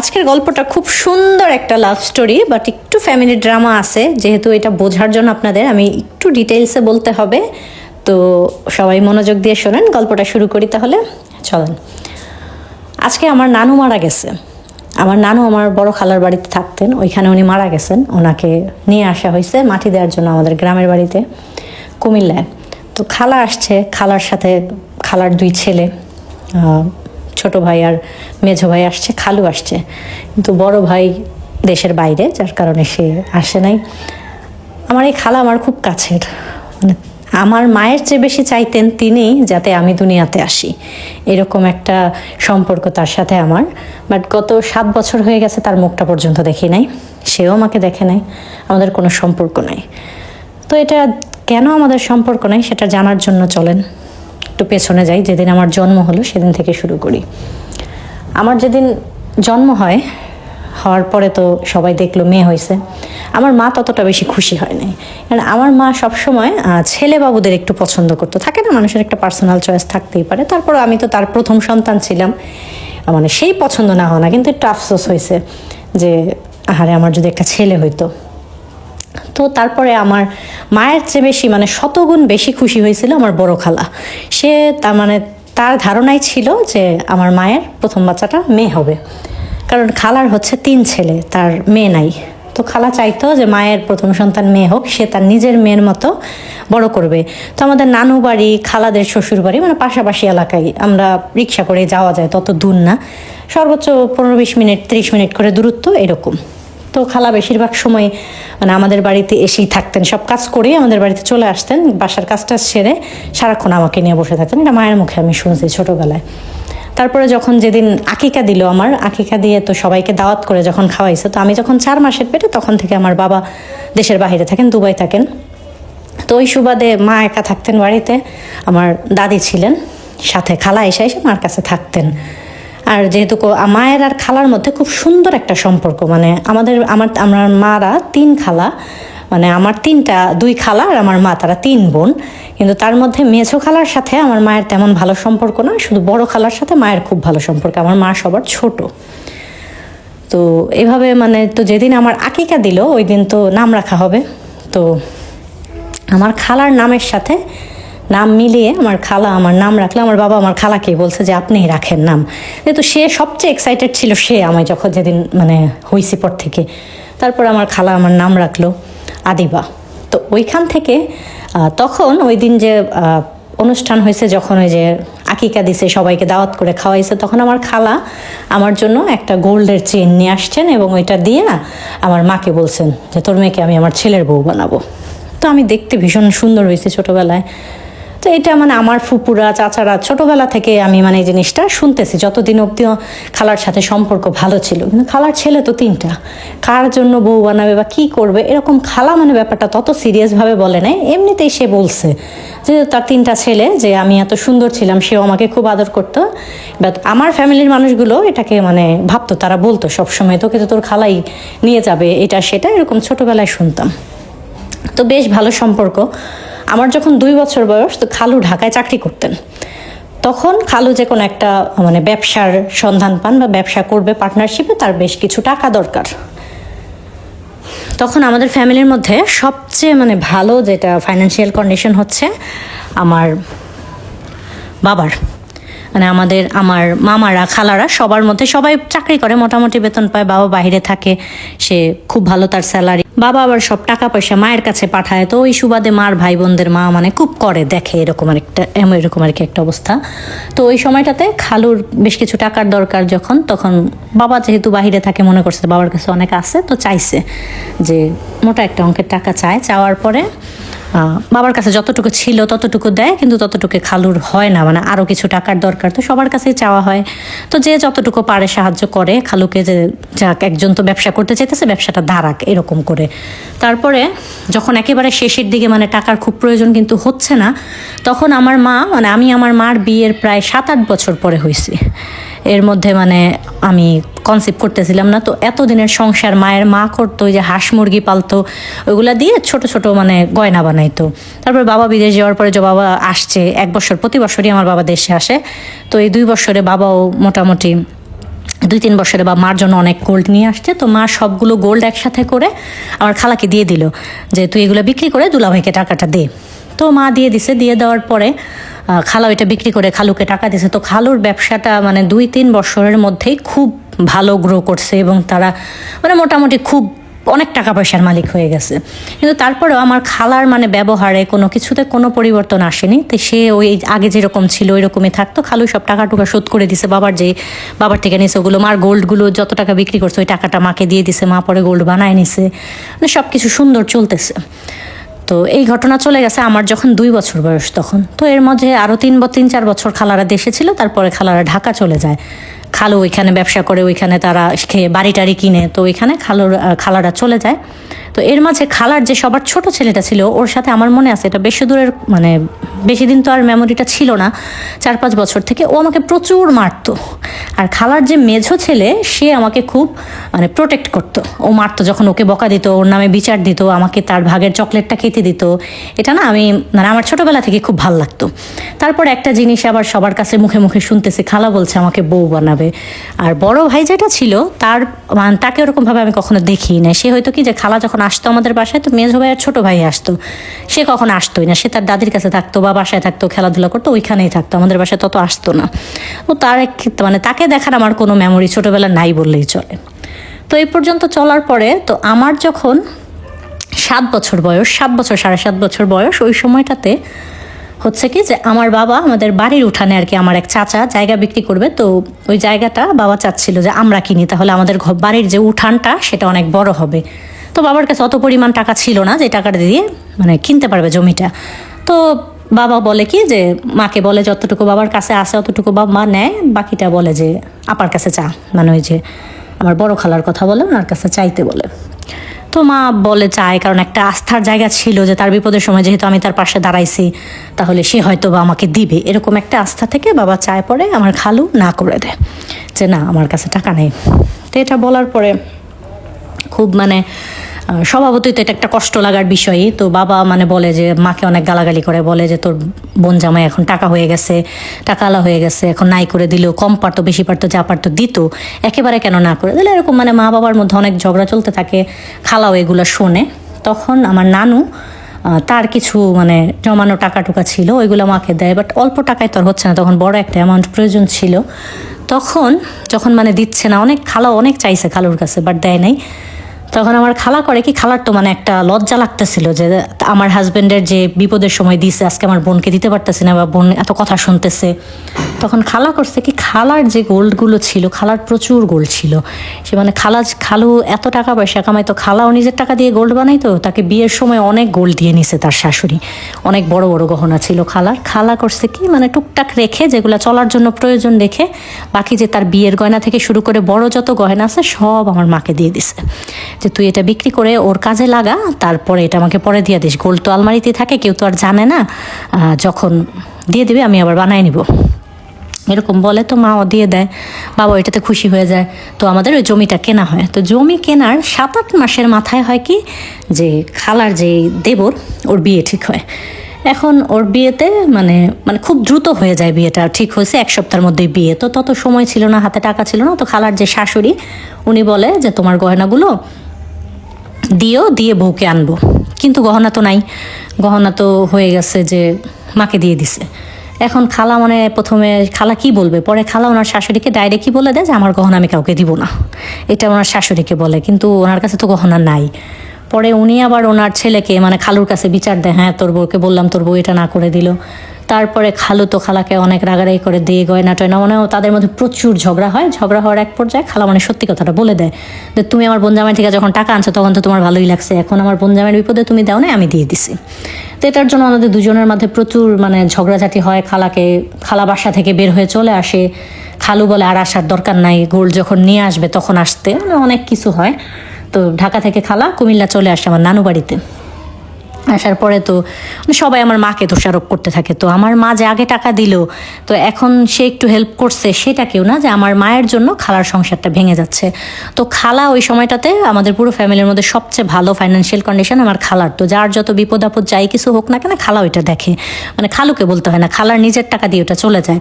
আজকের গল্পটা খুব সুন্দর একটা লাভ স্টোরি বাট একটু ফ্যামিলি ড্রামা আছে, যেহেতু এটা বোঝার জন্য আপনাদের, আমি একটু ডিটেলসে বলতে হবে। তো সবাই মনোযোগ দিয়ে শোনেন, গল্পটা শুরু করি তাহলে, চলেন। আজকে আমার নানু মারা গেছে। আমার নানু আমার বড় খালার বাড়িতে থাকতেন, ওইখানে উনি মারা গেছেন। ওনাকে নিয়ে আসা হয়েছে মাটি দেওয়ার জন্য আমাদের গ্রামের বাড়িতে, কুমিল্লায়। তো খালা আসছে, খালার সাথে, খালার দুই ছেলে ছোট ভাই আর মেঝো ভাই আসছে, খালু আসছে। কিন্তু বড় ভাই দেশের বাইরে, যার কারণে সে আসে নাই। আমার এই খালা আমার খুব কাছের। মানে আমার মায়ের চেয়ে বেশি চাইতেন তিনি যাতে আমি দুনিয়াতে আসি। এরকম একটা সম্পর্ক তার সাথে আমার। বাট গত সাত বছর হয়ে গেছে তার মুখটা পর্যন্ত দেখি নাই। সেও আমাকে দেখে নাই। আমাদের কোনো সম্পর্ক নাই। তো এটা কেন আমাদের সম্পর্ক নাই সেটা জানার জন্য চলেন। একটু পেছনে যাই, যেদিন আমার জন্ম হলো সেদিন থেকে শুরু করি। আমার যেদিন জন্ম হয়, হওয়ার পরে তো সবাই দেখল মেয়ে হয়েছে আমার মা ততটা বেশি খুশি হয় নাই কারণ আমার মা সবসময় ছেলে বাবুদের একটু পছন্দ করতো। থাকে না, মানুষের একটা পার্সোনাল চয়েস থাকতেই পারে। তারপর আমি তো তার প্রথম সন্তান ছিলাম। মানে সেই পছন্দ না হওয়া না, কিন্তু একটু আফসোস হয়েছে যে, আহারে, আমার যদি একটা ছেলে হইতো। তারপরে আমার মায়ের চেয়ে বেশি মানে শতগুণ বেশি খুশি হয়েছিল আমার বড় খালা। সে তার মানে তার ধারণাই ছিল যে আমার মায়ের প্রথম বাচ্চাটা মেয়ে হবে। কারণ খালার হচ্ছে তিন ছেলে, তার মেয়ে নাই। তো খালা চাইতো যে মায়ের প্রথম সন্তান মেয়ে হোক, সে তার নিজের মেয়ের মতো বড় করবে। তো আমাদের নানু বাড়ি, খালাদের শ্বশুর বাড়ি মানে পাশাপাশি এলাকায় আমরা রিক্সা করে যাওয়া যায়, তত দূর না। সর্বোচ্চ পনেরো বিশ মিনিট, ত্রিশ মিনিট করে দূরত্ব এরকম। তো খালা বেশিরভাগ সময় মানে আমাদের বাড়িতে এসেই থাকতেন। সব কাজ করেই আমাদের বাড়িতে চলে আসতেন। বাসার কাজটা সেরে সারাক্ষণ আমাকে নিয়ে বসে থাকতেন। এটা মায়ের মুখে আমি শুনছি ছোটোবেলায়। তারপরে যখন যেদিন আকিকা দিল আমার, আকিকা দিয়ে তো সবাইকে দাওয়াত করে যখন খাওয়াইছে, তো আমি যখন চার মাসের পেটে তখন থেকে আমার বাবা দেশের বাইরে থাকেন, দুবাই থাকেন। তো ওই সুবাদে মা একা থাকতেন বাড়িতে। আমার দাদি ছিলেন। সাথে খালা এসে এসে মার কাছে থাকতেন। আর যেহেতু মায়ের আর খালার মধ্যে খুব সুন্দর একটা সম্পর্ক মানে আমাদের, আমার আমার মারা তিন খালা মানে আমার তিনটা, দুই খালা আর আমার মা, তারা তিন বোন। কিন্তু তার মধ্যে মেঝো খালার সাথে আমার মায়ের তেমন ভালো সম্পর্ক না, শুধু বড় খালার সাথে মায়ের খুব ভালো সম্পর্ক, আমার মা সবার ছোট। তো এভাবে মানে তো যেদিন আমার আকিকা দিল, ওই দিন তো নাম রাখা হবে। তো আমার খালার নামের সাথে নাম মিলিয়ে আমার খালা আমার নাম রাখল আমার বাবা আমার খালাকেই বলছে যে আপনিই রাখেন নাম। যেহেতু সে সবচেয়ে এক্সাইটেড ছিল সে আমায় যখন যেদিন মানে হইছি পর থেকে। তারপর আমার খালা আমার নাম রাখল আদিবা। তো ওইখান থেকে তখন ওই দিন যে অনুষ্ঠান হয়েছে যখন ওই যে আকিকা দিছে, সবাইকে দাওয়াত করে খাওয়াইছে, তখন আমার খালা আমার জন্য একটা গোল্ডের চেন নিয়ে আসছেন এবং ওইটা দিয়ে আমার মাকে বলছেন যে তোর মেয়েকে আমি আমার ছেলের বউ বানাবো। তো আমি দেখতে ভীষণ সুন্দর হয়েছে ছোটবেলায়। তো এটা মানে আমার ফুপুরা, চাচারা ছোটবেলা থেকে আমি মানে এই জিনিসটা শুনতেছি। যতদিন অব্দি খালার সাথে সম্পর্ক ভালো ছিল। কিন্তু খালার ছেলে তো তিনটা। কার জন্য বউ বানাবে বা কি করবে? এরকম খালা মানে ব্যাপারটা তত সিরিয়াসভাবে বলে নাই। এমনিতেই সে বলছে যে তার তিনটা ছেলে, যে আমি এত সুন্দর ছিলাম, সেও আমাকে খুব আদর করতো। বাট আমার ফ্যামিলির মানুষগুলো এটাকে মানে ভাবতো, তারা বলতো, সবসময় তোকে তো তোর খালাই নিয়ে যাবে, এটা সেটা। এরকম ছোটবেলায় শুনতাম। তো বেশ ভালো সম্পর্ক। আমার যখন দুই বছর বয়স, তো খালু ঢাকায় চাকরি করতেন। তখন খালু যে কোনো একটা মানে ব্যবসার সন্ধান পান বা ব্যবসা করবে পার্টনারশিপে তার বেশ কিছু টাকা দরকার। তখন আমাদের ফ্যামিলির মধ্যে সবচেয়ে মানে ভালো যেটা ফাইন্যান্সিয়াল কন্ডিশন হচ্ছে, আমার বাবার। মানে আমাদের, আমার মামারা, খালারা সবার মধ্যে সবাই চাকরি করে, মোটামুটি বেতন পায়, বাবা বাইরে থাকে, সে খুব ভালো তার স্যালারি বাবা আবার সব টাকা পয়সা মায়ের কাছে পাঠায়। তো ওই সুবাদে মার ভাই বোনদের মা মানে খুব করে, দেখে এরকম একটা এম- এরকম আর কি একটা অবস্থা। তো ওই সময়টাতে খালুর বেশ কিছু টাকার দরকার যখন, তখন বাবা যেহেতু বাহিরে থাকে, মনে করছে বাবার কাছে অনেক আছে, তো চাইছে যে মোটা একটা অঙ্কের টাকা চায়। চাওয়ার পরে বাবার কাছে যতটুকু ছিল ততটুকু দেয়, কিন্তু ততটুকু খালুর হয় না। মানে আরও কিছু টাকার দরকার। তো সবার কাছেই চাওয়া হয়। তো যে যতটুকু পারে সাহায্য করে খালুকে যে যাক, একজন তো ব্যবসা করতে চাইতেছে, ব্যবসাটা দাঁড়াক এরকম করে। তারপরে যখন একেবারে শেষের দিকে মানে টাকার খুব প্রয়োজন কিন্তু হচ্ছে না, তখন আমার মা মানে আমি আমার মার বিয়ের প্রায় সাত আট বছর পরে হয়েছি। এর মধ্যে মানে আমি কনসেপ্ট করতেছিলাম না। তো এতদিনের সংসার, মায়ের মা করতো যে হাঁস মুরগি পালতো, ওইগুলা দিয়ে ছোট ছোট মানে গয়না বানাইতো। তারপর বাবা বিদেশ যাওয়ার পরে যে বাবা আসছে, এক বছর, প্রতি বছরই আমার বাবা দেশে আসে। তো এই দুই বছরে বাবাও মোটামুটি দুই তিন বছরে বা মার জন্য অনেক গোল্ড নিয়ে আসছে। তো মা সবগুলো গোল্ড একসাথে করে আমার খালাকে দিয়ে দিল যে, তুই এগুলো বিক্রি করে দুলাভাইকে টাকাটা দে। তো মা দিয়ে দিছে। দিয়ে দেওয়ার পরে খালা ওইটা বিক্রি করে খালুকে টাকা দিছে তো খালুর ব্যবসাটা মানে দুই তিন বছরের মধ্যেই খুব ভালো গ্রো করছে এবং তারা মানে মোটামুটি খুব অনেক টাকা পয়সার মালিক হয়ে গেছে। কিন্তু তারপরেও আমার খালার মানে ব্যবহারে কোনো কিছুতে কোনো পরিবর্তন আসেনি। তো সে ওই আগে যেরকম ছিল ওই রকমই থাকতো। খালু সব টাকা টুকা শোধ করে দিছে। বাবার যে বাবার থেকে নিছে ওগুলো, মার গোল্ডগুলো যত টাকা বিক্রি করছে ওই টাকাটা মাকে দিয়ে দিছে। মা পরে গোল্ড বানায় নিছে। মানে সব কিছু সুন্দর চলতেছে। তো এই ঘটনা চলে গেছে আমার যখন দুই বছর বয়স তখন। তো এর মধ্যে আরও তিন তিন চার বছর খালারা দেশে ছিল, তারপরে খালারা ঢাকা চলে যায়। খালু ওইখানে ব্যবসা করে, ওইখানে তারা খেয়ে বাড়ি টাড়ি কিনে, তো ওইখানে খালুর খালারা চলে যায়। তো এর মাঝে খালার যে সবার ছোট ছেলেটা ছিল, ওর সাথে আমার মনে আছে, এটা বেশি দূরের মানে বেশি দিন তো আর মেমোরিটা ছিল না চার পাঁচ বছর থেকে, ও আমাকে প্রচুর মারতো। আর খালার যে মেঝো ছেলে, সে আমাকে খুব মানে প্রোটেক্ট করতো। ও মারতো যখন ওকে বকা দিত, ওর নামে বিচার দিত, আমাকে তার ভাগের চকলেটটা খেতে দিত। এটা না আমি মানে আমার ছোটোবেলা থেকে খুব ভালো লাগতো। তারপর একটা জিনিস আবার সবার কাছে মুখে মুখে শুনতেছি, খালা বলছে, আমাকে বউ বানাবে। আর বড় ভাই যেটা ছিল, তার মানে তাকে ওরকমভাবে আমি কখনো দেখি না সে হয়তো কি যে খালা যখন আসতো আমাদের বাসায়, তো মেজো ভাই আর ছোট ভাই আসতো। সে কখনো আসতোই না। সে তার দাদির কাছে থাকতো বা বাসায় থাকতো, খেলাধুলা করতো, ওইখানেই থাকতো। আমাদের বাসায় তত আসতো না। ও তার এক মানে তাকে দেখার আমার কোনো মেমোরি ছোটবেলা নাই বললেই চলে। তো এই পর্যন্ত চলার পরে, তো আমার যখন সাত বছর বয়স, সাত বছর, সাড়ে সাত বছর বয়স, ওই সময়টাতে হচ্ছে কি যে আমার বাবা আমাদের বাড়ির উঠানে আর কি আমার এক চাচা জায়গা বিক্রি করবে, তো ওই জায়গাটা বাবা চাচ্ছিল যে আমরা কিনি, তাহলে আমাদের বাড়ির যে উঠানটা সেটা অনেক বড় হবে। তো বাবার কাছে অত পরিমাণ টাকা ছিল না যে টাকাটা দিয়ে মানে কিনতে পারবে জমিটা। তো বাবা বলে কি যে, মাকে বলে যতটুকু বাবার কাছে আসে অতটুকু বাবা মা নেয়, বাকিটা বলে যে, আপার কাছে চা। মানে ওই যে আমার বড় খালার কথা বলে, ওনার কাছে চাইতে বলে। তো মা বলে চায়, কারণ একটা আস্থার জায়গা ছিল যে তার বিপদের সময় যেহেতু আমি তার পাশে দাঁড়াইছি, তাহলে সে হয়তো বা আমাকে দিবে। এরকম একটা আস্থা থেকে বাবা চায় পরে আমার খালু না করে দেয়, যে না, আমার কাছে টাকা নেই। তো এটা বলার পরে খুব মানে স্বভাবতই তো এটা একটা কষ্ট লাগার বিষয়ই। তো বাবা মানে বলে যে, মাকে অনেক গালাগালি করে, বলে যে, তোর বোন জামাই এখন টাকা হয়ে গেছে, টাকা আলা হয়ে গেছে, এখন নাই করে দিলেও কম পারতো, বেশি পারতো, যা পারতো দিত, একেবারে কেন না করে? দিলে এরকম মানে মা বাবার মধ্যে অনেক ঝগড়া চলতে থাকে, খালাও এগুলো শোনে। তখন আমার নানু তার কিছু মানে জমানো টাকা টুকা ছিল, ওইগুলো মাকে দেয় বাট অল্প টাকায় তো আর হচ্ছে না, তখন বড় একটা অ্যামাউন্ট প্রয়োজন ছিল। তখন যখন মানে দিচ্ছে না, অনেক, খালাও অনেক চাইছে খালুর কাছে বাট দেয় নাই। তখন আমার খালা করে কি, খালার তো মানে একটা লজ্জা লাগতেছিল যে আমার হাজবেন্ডের যে বিপদের সময় দিছে, আজকে আমার বোনকে দিতে পারতেছে না বা বোন এত কথা শুনতেছে। তখন খালা করছে কি, খালার যে গোল্ডগুলো ছিল, খালার প্রচুর গোল্ড ছিল। সে মানে খালা, খালু এত টাকা পয়সা কামাইতো খালাও নিজের টাকা দিয়ে গোল্ড বানাইতো, তাকে বিয়ের সময় অনেক গোল্ড দিয়ে নিছে তার শাশুড়ি। অনেক বড় বড় গহনা ছিল খালার। খালা করছে কি মানে টুকটাক রেখে, যেগুলো চলার জন্য প্রয়োজন রেখে, বাকি যে তার বিয়ের গয়না থেকে শুরু করে বড় যত গয়না আছে, সব আমার মাকে দিয়ে দিছে। যে তুই এটা বিক্রি করে ওর কাজে লাগা, তারপরে এটা আমাকে পরে দিয়ে দিস। গোল্ড তো আলমারিতে থাকে, কেউ তো আর জানে না যখন দিয়ে দিবে আমি আবার বানাই নিব। এরকম বলে তো মাও দিয়ে দেয়, বাবা এটাতে খুশি হয়ে যায়। তো আমাদের ওই জমিটা কেনা হয়। তো জমি কেনার সাত আট মাসের মাথায় হয় কি, যে খালার যে দেবর, ওর বিয়ে ঠিক হয়। এখন ওর বিয়েতে মানে মানে খুব দ্রুত হয়ে যায় বিয়েটা, ঠিক হয়েছে এক সপ্তাহের মধ্যেই বিয়ে। তো তত সময় ছিল না, হাতে টাকা ছিল না। তো খালার যে শাশুড়ি, উনি বলে যে তোমার গয়নাগুলো দিও দিয়ে বউকে আনব। কিন্তু গহনা তো নাই। গহনা তো হয়ে গেছে যে মাকে দিয়ে দিছে। এখন খালা মানে প্রথমে খালা কি বলবে? পরে খালা ওনার শাশুড়িকে ডাইরেক্টই বলে দেয় যে, আমার গহনা আমি কাউকে দিব না। এটা ওনার শাশুড়িকে বলে, কিন্তু ওনার কাছে তো গহনা নাই। পরে উনি আবার ওনার ছেলেকে মানে খালুর কাছে বিচার দেয় হ্যাঁ তোর বউকে বললাম তোর বউ এটা না করে দিল। তারপরে খালু তো খালাকে অনেক রাগারাগি করে দিয়ে গয়না টয়না মানে তাদের মধ্যে প্রচুর ঝগড়া হয়। ঝগড়া হওয়ার এক পর্যায়ে খালা মানে সত্যি কথাটা বলে দেয় যে, তুমি আমার বোন জামাই থেকে যখন টাকা আনছো তখন তো তোমার ভালোই লাগছে, এখন আমার বোনজামের বিপদে তুমি দাও না আমি দিয়ে দিছি। তো এটার জন্য আমাদের দুজনের মধ্যে প্রচুর মানে ঝগড়াঝাটি হয়। খালাকে, খালা বাসা থেকে বের হয়ে চলে আসে। খালু বলে, আর আসার দরকার নাই গোল্ড যখন নিয়ে আসবে তখন আসতে। মানে অনেক কিছু হয়। তো ঢাকা থেকে খালা কুমিল্লা চলে আসে আমার নানু বাড়িতে। আসার পরে তো মানে সবাই আমার মাকে দোষারোপ করতে থাকে। তো আমার মা যে আগে টাকা দিল, তো এখন সে একটু হেল্প করছে সেটা কেউ না যে আমার মায়ের জন্য খালার সংসারটা ভেঙে যাচ্ছে। তো খালা ওই সময়টাতে আমাদের পুরো ফ্যামিলির মধ্যে সবচেয়ে ভালো ফাইন্যান্সিয়াল কন্ডিশন আমার খালার। তো যার যত বিপদ আপদ যাই কিছু হোক না কেন খালা ওইটা দেখে। মানে খালুকে বলতে হয় না, খালার নিজের টাকা দিয়ে ওটা চলে যায়।